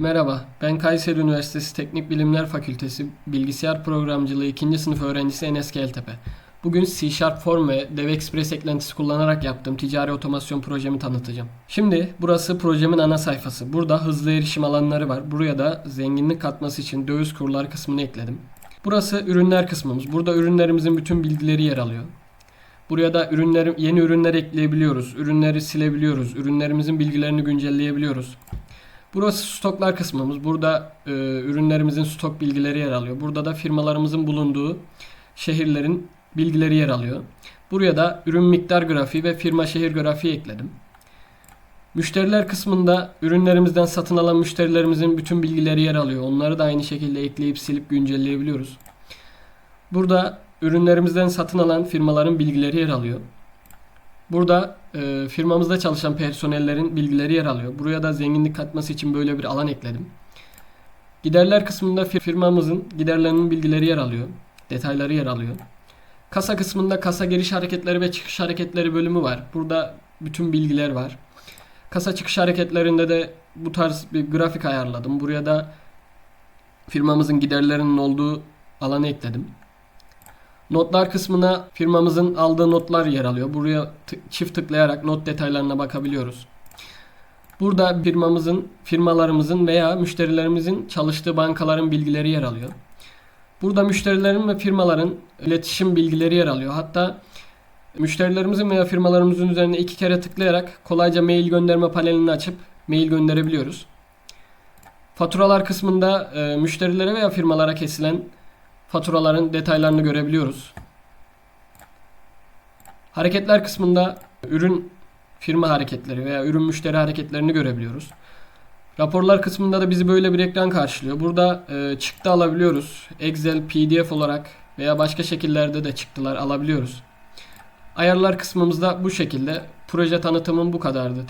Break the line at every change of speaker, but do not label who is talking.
Merhaba, ben Kayseri Üniversitesi Teknik Bilimler Fakültesi Bilgisayar Programcılığı 2. sınıf öğrencisi Enes Keltepe. Bugün C Sharp Form ve DevExpress eklentisi kullanarak yaptığım ticari otomasyon projemi tanıtacağım. Şimdi burası projemin ana sayfası. Burada hızlı erişim alanları var. Buraya da zenginlik katması için döviz kurlar kısmını ekledim. Burası ürünler kısmımız. Burada ürünlerimizin bütün bilgileri yer alıyor. Buraya da ürünleri, yeni ürünler ekleyebiliyoruz. Ürünleri silebiliyoruz. Ürünlerimizin bilgilerini güncelleyebiliyoruz. Burası stoklar kısmımız. Burada e, ürünlerimizin stok bilgileri yer alıyor. Burada da firmalarımızın bulunduğu şehirlerin bilgileri yer alıyor. Buraya da ürün miktar grafiği ve firma şehir grafiği ekledim. Müşteriler kısmında ürünlerimizden satın alan müşterilerimizin bütün bilgileri yer alıyor. Onları da aynı şekilde ekleyip silip güncelleyebiliyoruz. Burada ürünlerimizden satın alan firmaların bilgileri yer alıyor. Burada e, firmamızda çalışan personellerin bilgileri yer alıyor. Buraya da zenginlik katması için böyle bir alan ekledim. Giderler kısmında fir- firmamızın giderlerinin bilgileri yer alıyor. Detayları yer alıyor. Kasa kısmında kasa giriş hareketleri ve çıkış hareketleri bölümü var. Burada bütün bilgiler var. Kasa çıkış hareketlerinde de bu tarz bir grafik ayarladım. Buraya da firmamızın giderlerinin olduğu alanı ekledim. Notlar kısmına firmamızın aldığı notlar yer alıyor. Buraya çift tıklayarak not detaylarına bakabiliyoruz. Burada firmamızın, firmalarımızın veya müşterilerimizin çalıştığı bankaların bilgileri yer alıyor. Burada müşterilerin ve firmaların iletişim bilgileri yer alıyor. Hatta müşterilerimizin veya firmalarımızın üzerine iki kere tıklayarak kolayca mail gönderme panelini açıp mail gönderebiliyoruz. Faturalar kısmında e, müşterilere veya firmalara kesilen faturaların detaylarını görebiliyoruz. Hareketler kısmında ürün firma hareketleri veya ürün müşteri hareketlerini görebiliyoruz. Raporlar kısmında da bizi böyle bir ekran karşılıyor. Burada e, çıktı alabiliyoruz. Excel, PDF olarak veya başka şekillerde de çıktılar alabiliyoruz. Ayarlar kısmımızda bu şekilde. Proje tanıtımım bu kadardı.